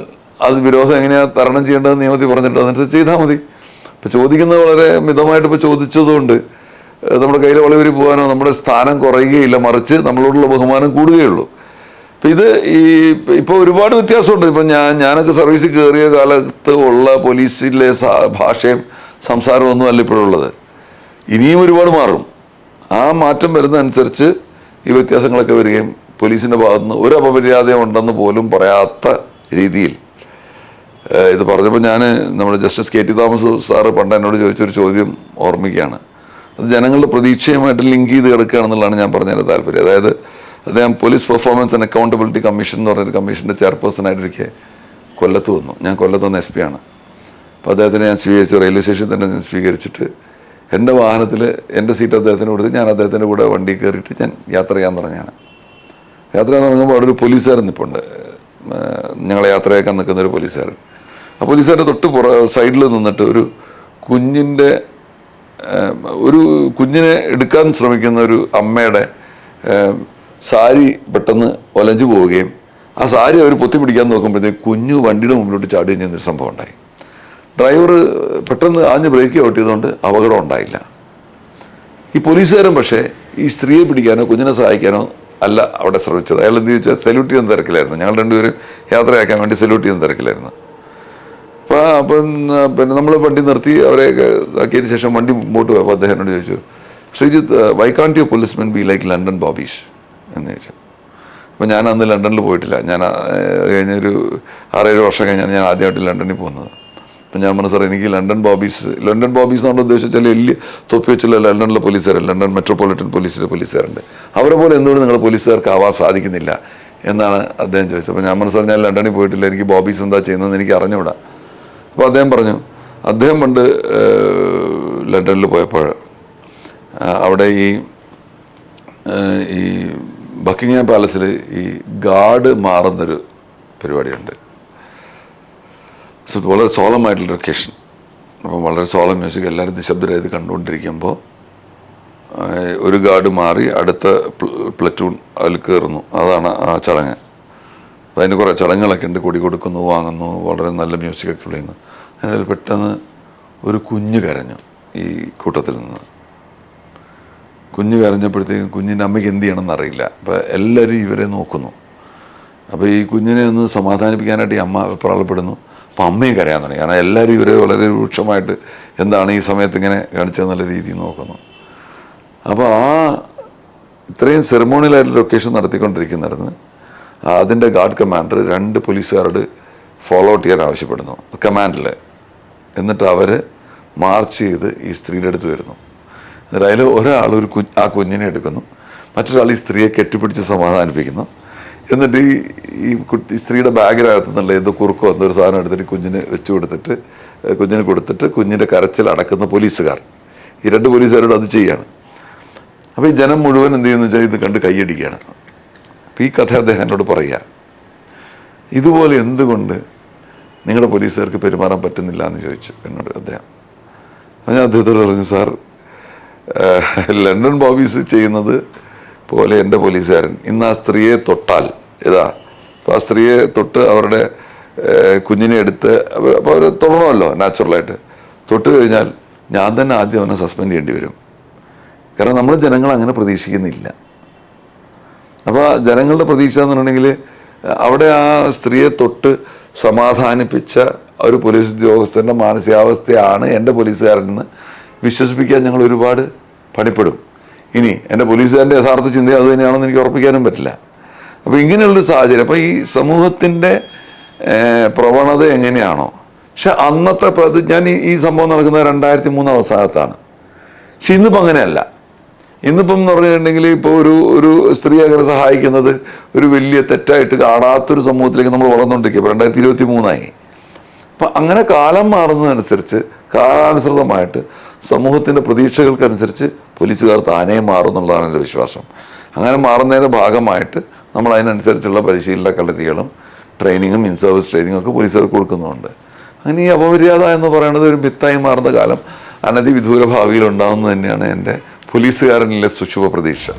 അത് വിരോധം എങ്ങനെയാണ് തരണം ചെയ്യേണ്ടതെന്ന് നിയമത്തിൽ പറഞ്ഞിട്ട് അതനുസരിച്ച് ചെയ്താൽ മതി. ഇപ്പം ചോദിക്കുന്നത് വളരെ മിതമായിട്ട് ഇപ്പോൾ ചോദിച്ചതുകൊണ്ട് നമ്മുടെ കയ്യിൽ വളവരി പോകാനോ നമ്മുടെ സ്ഥാനം കുറയുകയില്ല മറിച്ച് നമ്മളോടുള്ള ബഹുമാനം കൂടുകയുള്ളൂ. അപ്പം ഇത് ഈ ഇപ്പോൾ ഒരുപാട് വ്യത്യാസമുണ്ട്. ഇപ്പം ഞാൻ ഞാനൊക്കെ സർവീസിൽ കയറിയ കാലത്ത് ഉള്ള പോലീസിലെ ഭാഷയും സംസാരവും ഒന്നും അല്ല ഇപ്പോഴുള്ളത്. ഇനിയും ഒരുപാട് മാറും. ആ മാറ്റം വരുന്നതനുസരിച്ച് ഈ വ്യത്യാസങ്ങളൊക്കെ വരികയും പോലീസിന്റെ ഭാഗത്തുനിന്ന് ഒരു അപമര്യാദ ഉണ്ടെന്ന് പോലും പറയാത്ത രീതിയിൽ. ഇത് പറഞ്ഞപ്പോൾ ഞാൻ നമ്മുടെ justice K T Thomas sir പണ്ട് എന്നോട് ചോദിച്ചൊരു ചോദ്യം ഓർമ്മിക്കുകയാണ്. അത് ജനങ്ങളുടെ പ്രതീക്ഷയുമായിട്ട് ലിങ്ക് ചെയ്ത് കിടക്കുകയാണെന്നുള്ളതാണ് ഞാൻ പറഞ്ഞതിന്റെ താല്പര്യം. അതായത് അദ്ദേഹം police performance and accountability commission എന്ന് പറഞ്ഞൊരു കമ്മീഷന്റെ ചെയർപേഴ്സൺ ആയിട്ടിരിക്കെ കൊല്ലത്ത് വന്നു. ഞാൻ കൊല്ലത്ത് വന്ന എസ് പി ആണ്. അപ്പോൾ അദ്ദേഹത്തിനെ ഞാൻ സ്വീകരിച്ചു. റെയിൽവേ സ്റ്റേഷൻ തന്നെ ഞാൻ സ്വീകരിച്ചിട്ട് എന്റെ വാഹനത്തിൽ എന്റെ സീറ്റ് അദ്ദേഹത്തിന് കൊടുത്ത് ഞാൻ അദ്ദേഹത്തിന്റെ കൂടെ വണ്ടി കയറിയിട്ട് ഞാൻ യാത്ര ചെയ്യാൻ തുടങ്ങിയാണ് യാത്ര ചെയ്യാൻ തുടങ്ങുമ്പോൾ അവിടെ ഒരു പോലീസുകാരൻ നിൽപ്പുണ്ട് ഞങ്ങളെ യാത്രയാക്കാൻ നിൽക്കുന്ന ഒരു പോലീസുകാരൻ. ആ പോലീസുകാരുടെ തൊട്ട് പുറ സൈഡിൽ നിന്നിട്ട് ഒരു കുഞ്ഞിന്റെ ഒരു കുഞ്ഞിനെ എടുക്കാൻ ശ്രമിക്കുന്ന ഒരു അമ്മയുടെ സാരി പെട്ടെന്ന് ഒലഞ്ചു പോവുകയും ആ സാരി അവർ പൊത്തി പിടിക്കാൻ നോക്കുമ്പോഴത്തേക്ക് കുഞ്ഞു വണ്ടിയുടെ മുമ്പിലോട്ട് ചാടി ചെയ്യുന്നൊരു സംഭവം ഉണ്ടായി. ഡ്രൈവർ പെട്ടെന്ന് ആഞ്ഞ് ബ്രേക്ക് ഔട്ടിയതുകൊണ്ട് അപകടം ഉണ്ടായില്ല. ഈ പോലീസുകാരൻ പക്ഷേ ഈ സ്ത്രീയെ പിടിക്കാനോ കുഞ്ഞിനെ സഹായിക്കാനോ അല്ല അവിടെ ശ്രമിച്ചത്. അയാൾ എന്ത് ചോദിച്ചാൽ സല്യൂട്ട് ചെയ്യുന്ന തിരക്കിലായിരുന്നു. ഞങ്ങൾ രണ്ടുപേരും യാത്രയാക്കാൻ വേണ്ടി സല്യൂട്ട് ചെയ്യുന്ന തിരക്കിലായിരുന്നു. അപ്പോൾ അപ്പം പിന്നെ നമ്മൾ വണ്ടി നിർത്തി അവരെ ആക്കിയതിന് ശേഷം വണ്ടി മുമ്പോട്ട് പോയപ്പോൾ അദ്ദേഹം ചോദിച്ചു Sreejith why can't you policemen be like London bobbies എന്ന് ചോദിച്ചു. അപ്പോൾ ഞാൻ അന്ന് ലണ്ടനിൽ പോയിട്ടില്ല. ഞാൻ കഴിഞ്ഞൊരു ആറേഴ് വർഷം കഴിഞ്ഞാണ് ഞാൻ ആദ്യമായിട്ട് ലണ്ടനിൽ പോകുന്നത്. അപ്പം ഞാൻ പറഞ്ഞു സാർ എനിക്ക് ലണ്ടൻ ബോബീസ് ലണ്ടൻ ബോബീസ് എന്ന് പറഞ്ഞ ഉദ്ദേശിച്ചാൽ വലിയ തൊപ്പി വെച്ചുള്ള ലണ്ടനിലെ പോലീസുകാർ ലണ്ടൻ മെട്രോപൊളിറ്റൻ പോലീസിലെ പോലീസുകാരുണ്ട്. അവരെ പോലെ എന്തുകൊണ്ട് നിങ്ങളുടെ പോലീസുകാർക്ക് ആവാൻ സാധിക്കുന്നില്ല? എന്നാണ് അദ്ദേഹം ചോദിച്ചത്. അപ്പോൾ ഞാൻ പറഞ്ഞു സാർ ഞാൻ ലണ്ടനിൽ പോയിട്ടില്ല. എനിക്ക് ബോബീസ് എന്താ ചെയ്യുന്നതെന്ന് എനിക്ക് അറിഞ്ഞുകൂടാ. അപ്പോൾ അദ്ദേഹം പറഞ്ഞു അദ്ദേഹം പണ്ട് ലണ്ടനിൽ പോയപ്പോൾ അവിടെ ഈ ഈ ബക്കിംഗ്ഹാം പാലസിൽ ഈ ഗാർഡ് മാറുന്നൊരു പരിപാടിയുണ്ട്. സോ വളരെ സോളമായിട്ടുള്ള ലൊക്കേഷൻ അപ്പം വളരെ സോളം മ്യൂസിക് എല്ലാവരും നിശബ്ദരായത് കണ്ടുകൊണ്ടിരിക്കുമ്പോൾ ഒരു ഗാർഡ് മാറി അടുത്ത പ്ല- പ്ലറ്റൂൺ അതിൽ കയറുന്നു. അതാണ് ആ ചടങ്ങ്. അപ്പം അതിന് കുറേ ചടങ്ങുകളൊക്കെ ഉണ്ട്. കൊടി കൊടുക്കുന്നു വാങ്ങുന്നു വളരെ നല്ല മ്യൂസിക് മ്യൂസിക്കൊക്കെ ഉള്ളതെന്ന്. അതിനാൽ പെട്ടെന്ന് ഒരു കുഞ്ഞ് കരഞ്ഞു ഈ കൂട്ടത്തിൽ നിന്ന്. കുഞ്ഞ് കരഞ്ഞപ്പോഴത്തേക്കും കുഞ്ഞിന്റെ അമ്മയ്ക്ക് എന്ത് ചെയ്യണമെന്ന് അറിയില്ല അപ്പോൾ എല്ലാവരും ഇവരെ നോക്കുന്നു. അപ്പോൾ ഈ കുഞ്ഞിനെ ഒന്ന് സമാധാനിപ്പിക്കാനായിട്ട് ഈ അമ്മ അഭിപ്രായപ്പെടുന്നു. അപ്പോൾ അമ്മയും കരയാൻ തുടങ്ങി. കാരണം എല്ലാവരും ഇവരെ വളരെ രൂക്ഷമായിട്ട് എന്താണ് ഈ സമയത്ത് ഇങ്ങനെ കാണിച്ചതെന്നുള്ള രീതിയിൽ നോക്കുന്നു. അപ്പോൾ ആ ഇത്രയും സെറമോണിയലായിട്ട് ലൊക്കേഷൻ നടത്തിക്കൊണ്ടിരിക്കുന്നിടന്ന് അതിന്റെ ഗാർഡ് കമാൻഡർ രണ്ട് പോലീസുകാരോട് ഫോളോ ഔട്ട് ചെയ്യാൻ ആവശ്യപ്പെടുന്നു. കമാൻഡിൽ എന്നിട്ട് അവർ മാർച്ച് ചെയ്ത് ഈ സ്ത്രീയുടെ അടുത്ത് വരുന്നു. എന്നിട്ട് അതിൽ ഒരാൾ ഒരു കു ആ കുഞ്ഞിനെ എടുക്കുന്നു. മറ്റൊരാൾ ഈ സ്ത്രീയെ കെട്ടിപ്പിടിച്ച് സമാധാനിപ്പിക്കുന്നു. എന്നിട്ട് ഈ ഈ കുട്ടി സ്ത്രീയുടെ ബാഗിനകത്ത് നിന്നുള്ള എന്തോ കുറുക്കോ എന്തോ ഒരു സാധനം എടുത്തിട്ട് കുഞ്ഞിന് വെച്ച് കൊടുത്തിട്ട് കുഞ്ഞിന് കൊടുത്തിട്ട് കുഞ്ഞിന്റെ കരച്ചിൽ അടക്കുന്ന പോലീസുകാർ. ഈ രണ്ട് പോലീസുകാരോട് അത് ചെയ്യാണ്. അപ്പോൾ ഈ ജനം മുഴുവൻ എന്ത് ചെയ്യുന്നു വെച്ചാൽ ഇത് കണ്ട് കൈയടിക്കുകയാണ്. അപ്പോൾ ഈ കഥ അദ്ദേഹം എന്നോട് പറയുക. ഇതുപോലെ എന്തുകൊണ്ട് നിങ്ങളുടെ പോലീസുകാർക്ക് പെരുമാറാൻ പറ്റുന്നില്ല എന്ന് ചോദിച്ചു എന്നോട് അദ്ദേഹം. അപ്പോൾ ഞാൻ അദ്ദേഹത്തോട് പറഞ്ഞു സാർ ലണ്ടൻ ബോബീസ് ചെയ്യുന്നത് പോലെ എന്റെ പോലീസുകാരൻ. ഇന്ന് ആ സ്ത്രീയെ തൊട്ടാൽ ഇതാ അപ്പോൾ ആ സ്ത്രീയെ തൊട്ട് അവരുടെ കുഞ്ഞിനെ എടുത്ത് അപ്പോൾ അവർ തൊടണമല്ലോ നാച്ചുറലായിട്ട്. തൊട്ട് കഴിഞ്ഞാൽ ഞാൻ തന്നെ ആദ്യം അവനെ സസ്പെൻഡ് ചെയ്യേണ്ടി വരും. കാരണം നമ്മൾ ജനങ്ങൾ അങ്ങനെ പ്രതീക്ഷിക്കുന്നില്ല. അപ്പോൾ ജനങ്ങളുടെ പ്രതീക്ഷ എന്ന് പറഞ്ഞിട്ടുണ്ടെങ്കിൽ അവിടെ ആ സ്ത്രീയെ തൊട്ട് സമാധാനിപ്പിച്ച ഒരു പോലീസ് ഉദ്യോഗസ്ഥന്റെ മാനസികാവസ്ഥയാണ് എന്റെ പോലീസുകാരനെന്ന് വിശ്വസിപ്പിക്കാൻ ഞങ്ങൾ ഒരുപാട് പണിപ്പെടും. ഇനി എന്റെ പോലീസുകാരന്റെ യഥാർത്ഥ ചിന്ത അത് തന്നെയാണെന്ന് എനിക്ക് ഉറപ്പിക്കാനും പറ്റില്ല. അപ്പോൾ ഇങ്ങനെയുള്ളൊരു സാഹചര്യം അപ്പോൾ ഈ സമൂഹത്തിന്റെ പ്രവണത എങ്ങനെയാണോ? പക്ഷെ അന്നത്തെ പ്രതി ഞാൻ ഈ- സംഭവം നടക്കുന്നത് രണ്ടായിരത്തി മൂന്ന് അവസാനത്താണ്. പക്ഷെ ഇന്നിപ്പോൾ അങ്ങനെയല്ല. ഇന്നിപ്പം എന്ന് പറഞ്ഞിട്ടുണ്ടെങ്കിൽ ഇപ്പോൾ ഒരു ഒരു സ്ത്രീ അങ്ങനെ സഹായിക്കുന്നത് ഒരു വലിയ തെറ്റായിട്ട് കാണാത്തൊരു സമൂഹത്തിലേക്ക് നമ്മൾ വളർന്നുകൊണ്ടിരിക്കുക. രണ്ടായിരത്തി ഇരുപത്തി മൂന്നായി അപ്പം അങ്ങനെ കാലം മാറുന്നതനുസരിച്ച് കാലാനുസൃതമായിട്ട് സമൂഹത്തിന്റെ പ്രതീക്ഷകൾക്കനുസരിച്ച് പോലീസുകാർ താനേ മാറും എന്നുള്ളതാണ് എന്റെ വിശ്വാസം. അങ്ങനെ മാറുന്നതിന്റെ ഭാഗമായിട്ട് നമ്മൾ അതിനനുസരിച്ചുള്ള പരിശീലന കളരികളും ട്രെയിനിങ്ങും ഇൻ സർവീസ് ട്രെയിനിങ്ങും ഒക്കെ പോലീസുകാർക്ക് കൊടുക്കുന്നുണ്ട്. അങ്ങനെ ഈ അപമര്യാദ എന്ന് പറയുന്നത് ഒരു മിത്തായി മാറുന്ന കാലം അനധിവിദൂര ഭാവിയിൽ ഉണ്ടാകുന്നത് തന്നെയാണ് എന്റെ പോലീസുകാരനിലെ സുശുഭ പ്രതീക്ഷ.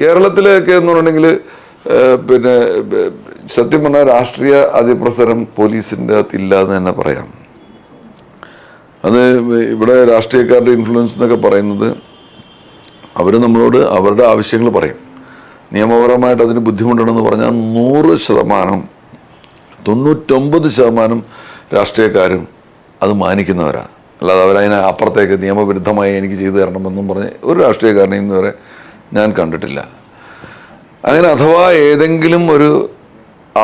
കേരളത്തിലൊക്കെ എന്ന് പറഞ്ഞിട്ടുണ്ടെങ്കിൽ പിന്നെ സത്യം പറഞ്ഞാൽ രാഷ്ട്രീയ അതിപ്രസരം പോലീസിന്റെ അകത്തില്ല എന്ന് തന്നെ പറയാം. അത് ഇവിടെ രാഷ്ട്രീയക്കാരുടെ ഇൻഫ്ലുവൻസ് എന്നൊക്കെ പറയുന്നത് അവർ നമ്മളോട് അവരുടെ ആവശ്യങ്ങൾ പറയും. നിയമപരമായിട്ട് അതിന് ബുദ്ധിമുട്ടുണ്ടെന്ന് പറഞ്ഞാൽ നൂറ് ശതമാനം തൊണ്ണൂറ്റൊമ്പത് ശതമാനം രാഷ്ട്രീയക്കാരും അത് മാനിക്കുന്നവരാണ് അല്ലാതെ അവരതിന് അപ്പുറത്തേക്ക് നിയമവിരുദ്ധമായി എനിക്ക് ചെയ്തു തരണമെന്നും പറഞ്ഞ് ഒരു രാഷ്ട്രീയക്കാരനെയും ഇന്നുവരെ ഞാൻ കണ്ടിട്ടില്ല. അങ്ങനെ അഥവാ ഏതെങ്കിലും ഒരു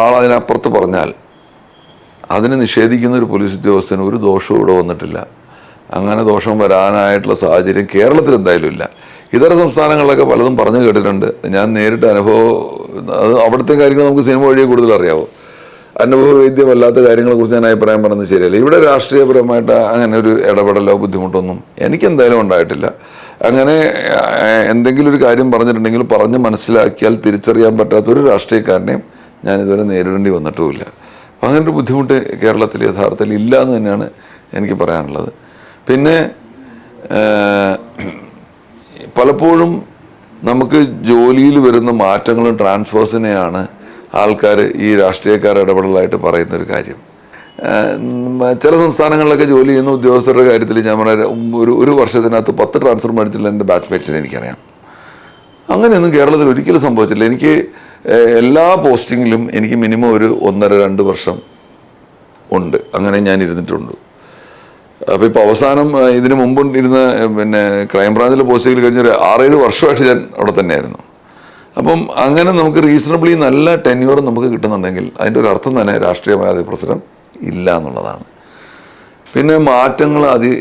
ആൾ അതിനപ്പുറത്ത് പറഞ്ഞാൽ അതിനെ നിഷേധിക്കുന്ന ഒരു പോലീസ് ഉദ്യോഗസ്ഥന് ഒരു ദോഷവും ഇവിടെ വന്നിട്ടില്ല. അങ്ങനെ ദോഷം വരാനായിട്ടുള്ള സാഹചര്യം കേരളത്തിൽ എന്തായാലും ഇല്ല. ഇതര സംസ്ഥാനങ്ങളിലൊക്കെ പലതും പറഞ്ഞു കേട്ടിട്ടുണ്ട്. ഞാൻ നേരിട്ട് അനുഭവം അത് അവിടുത്തെ കാര്യങ്ങൾ നമുക്ക് സിനിമ വഴിയെ കൂടുതൽ അറിയാവോ. അനുഭവവേദ്യമല്ലാത്ത കാര്യങ്ങളെക്കുറിച്ച് ഞാൻ അഭിപ്രായം പറയുന്നത് ശരിയല്ല. ഇവിടെ രാഷ്ട്രീയപരമായിട്ട് അങ്ങനെ ഒരു ഇടപെടലോ ബുദ്ധിമുട്ടൊന്നും എനിക്കെന്തായാലും ഉണ്ടായിട്ടില്ല. അങ്ങനെ എന്തെങ്കിലും ഒരു കാര്യം പറഞ്ഞിട്ടുണ്ടെങ്കിൽ പറഞ്ഞ് മനസ്സിലാക്കിയാൽ തിരിച്ചറിയാൻ പറ്റാത്ത ഒരു രാഷ്ട്രീയക്കാരനെയും ഞാൻ ഇതുവരെ നേരിടേണ്ടി വന്നിട്ടുമില്ല. അപ്പം അങ്ങനെ ഒരു ബുദ്ധിമുട്ട് കേരളത്തിൽ യഥാർത്ഥത്തിൽ ഇല്ല എന്ന് തന്നെയാണ് എനിക്ക് പറയാനുള്ളത്. പിന്നെ പലപ്പോഴും നമുക്ക് ജോലിയിൽ വരുന്ന മാറ്റങ്ങളും ട്രാൻസ്ഫേഴ്സിനെയാണ് ആൾക്കാർ ഈ രാഷ്ട്രീയക്കാർ ഇടപെടലായിട്ട് പറയുന്ന ഒരു കാര്യം. ചില സംസ്ഥാനങ്ങളിലൊക്കെ ജോലി ചെയ്യുന്ന ഉദ്യോഗസ്ഥരുടെ കാര്യത്തിൽ ഞാൻ പറഞ്ഞ ഒരു ഒരു വർഷത്തിനകത്ത് പത്ത് ട്രാൻസ്ഫർ മേടിച്ചില്ല എന്റെ ബാച്ച്മേറ്റ്സിനെ എനിക്കറിയാം. അങ്ങനെയൊന്നും കേരളത്തിൽ ഒരിക്കലും സംഭവിച്ചില്ല എനിക്ക് എല്ലാ പോസ്റ്റിങ്ങിലും എനിക്ക് മിനിമം ഒരു ഒന്നര രണ്ട് വർഷം ഉണ്ട്. അങ്ങനെ ഞാൻ ഇരുന്നിട്ടുണ്ട്. അപ്പോൾ ഇപ്പോൾ അവസാനം ഇതിനു മുമ്പ് ഇരുന്ന പിന്നെ ക്രൈംബ്രാഞ്ചിലെ പോസ്റ്റിങ്ങിൽ കഴിഞ്ഞൊരു ആറേഴ് വർഷമായിട്ട് ഞാൻ അവിടെ തന്നെയായിരുന്നു. അപ്പം അങ്ങനെ നമുക്ക് റീസണബിളി നല്ല ടെന്യൂർ നമുക്ക് കിട്ടുന്നുണ്ടെങ്കിൽ അതിന്റെ ഒരു അർത്ഥം തന്നെ രാഷ്ട്രീയമായ അതിപ്രസരം ഇല്ല എന്നുള്ളതാണ്. പിന്നെ മാറ്റങ്ങൾ അതി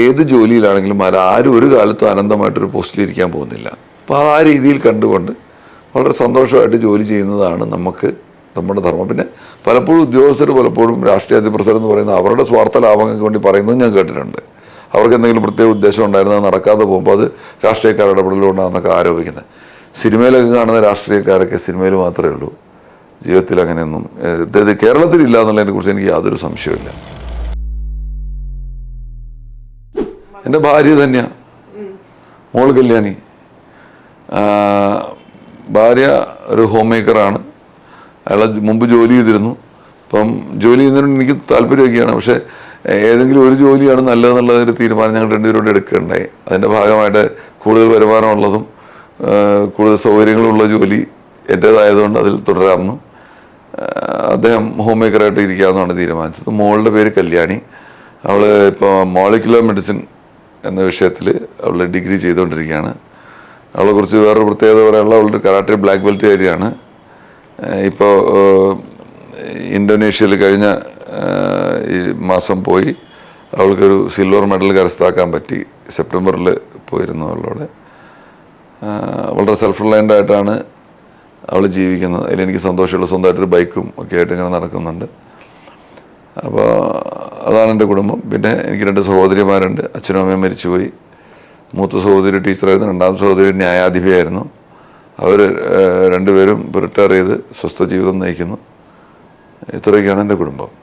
ഏത് ജോലിയിലാണെങ്കിലും ആരും ഒരു കാലത്തും അനന്തമായിട്ടൊരു പോസ്റ്റിൽ ഇരിക്കാൻ പോകുന്നില്ല. അപ്പോൾ ആ രീതിയിൽ കണ്ടുകൊണ്ട് വളരെ സന്തോഷമായിട്ട് ജോലി ചെയ്യുന്നതാണ് നമുക്ക് നമ്മുടെ ധർമ്മം. പിന്നെ പലപ്പോഴും ഉദ്യോഗസ്ഥർ പലപ്പോഴും രാഷ്ട്രീയ അതിപ്രസരം എന്ന് പറയുന്നത് അവരുടെ സ്വാർത്ഥ ലാഭങ്ങൾക്ക് വേണ്ടി പറയുന്നത് ഞാൻ കേട്ടിട്ടുണ്ട്. അവർക്ക് എന്തെങ്കിലും പ്രത്യേക ഉദ്ദേശം ഉണ്ടായിരുന്നത് നടക്കാതെ പോകുമ്പോൾ അത് രാഷ്ട്രീയക്കാരുടെ ഇടപെടലുകൊണ്ടാണെന്നൊക്കെ ആരോപിക്കുന്നത്. സിനിമയിലൊക്കെ കാണുന്ന രാഷ്ട്രീയക്കാരൊക്കെ സിനിമയിൽ മാത്രമേ ഉള്ളൂ. ജീവിതത്തിൽ അങ്ങനെയൊന്നും ഇത് കേരളത്തിലില്ല എന്നുള്ളതിനെ കുറിച്ച് എനിക്ക് യാതൊരു സംശയമില്ല എന്റെ ഭാര്യ തന്നെയാണ് മോൾ കല്യാണി. ഭാര്യ ഒരു ഹോം മേക്കറാണ് അയാളെ മുമ്പ് ജോലി ചെയ്തിരുന്നു. അപ്പം ജോലി ചെയ്യുന്നതിന് എനിക്ക് താല്പര്യമൊക്കെയാണ്. പക്ഷേ ഏതെങ്കിലും ഒരു ജോലിയാണ് നല്ലതെന്നുള്ള ഒരു തീരുമാനം ഞങ്ങൾ രണ്ടുപേരോട് എടുക്കുകയുണ്ടായി അതിന്റെ ഭാഗമായിട്ട് കൂടുതൽ വരുമാനമുള്ളതും കൂടുതൽ സൗകര്യങ്ങളുള്ള ജോലി എന്റേതായതുകൊണ്ട് അതിൽ തുടരാമെന്നും. അദ്ദേഹം ഹോം മേക്കറായിട്ട് ഇരിക്കാമെന്നാണ് തീരുമാനിച്ചത്. മോളുടെ പേര് കല്യാണി. അവൾ ഇപ്പോൾ മോളിക്കുലർ മെഡിസിൻ എന്ന വിഷയത്തിൽ അവൾ ഡിഗ്രി ചെയ്തുകൊണ്ടിരിക്കുകയാണ്. അവളെ കുറിച്ച് വേറൊരു പ്രത്യേകത പറയാനുള്ള അവളുടെ കരാട്ടെ ബ്ലാക്ക് ബെൽറ്റ് കാര്യമാണ് ഇപ്പോൾ ഇന്തോനേഷ്യയിൽ കഴിഞ്ഞ ഈ മാസം പോയി അവൾക്കൊരു സിൽവർ മെഡൽ കരസ്ഥാക്കാൻ പറ്റി. സെപ്റ്റംബറിൽ പോയിരുന്നു അവളോട്. വളരെ സെൽഫ് റിലയന്റ് ആയിട്ടാണ് അവൾ ജീവിക്കുന്നത്. അതിലെനിക്ക് സന്തോഷമുള്ള സ്വന്തമായിട്ടൊരു ബൈക്കും ഒക്കെ ആയിട്ട് ഇങ്ങനെ നടക്കുന്നുണ്ട്. അപ്പോൾ അതാണ് എന്റെ കുടുംബം. പിന്നെ എനിക്ക് രണ്ട് സഹോദരിമാരുണ്ട്. അച്ഛനും അമ്മയും മരിച്ചുപോയി. മൂത്ത സഹോദരി ടീച്ചറായിരുന്നു. രണ്ടാം സഹോദരി ന്യായാധിപയായിരുന്നു. അവർ രണ്ടുപേരും റിട്ടയർ ചെയ്ത് സ്വസ്ഥ ജീവിതം നയിക്കുന്നു. ഇത്രയൊക്കെയാണ് എന്റെ കുടുംബം.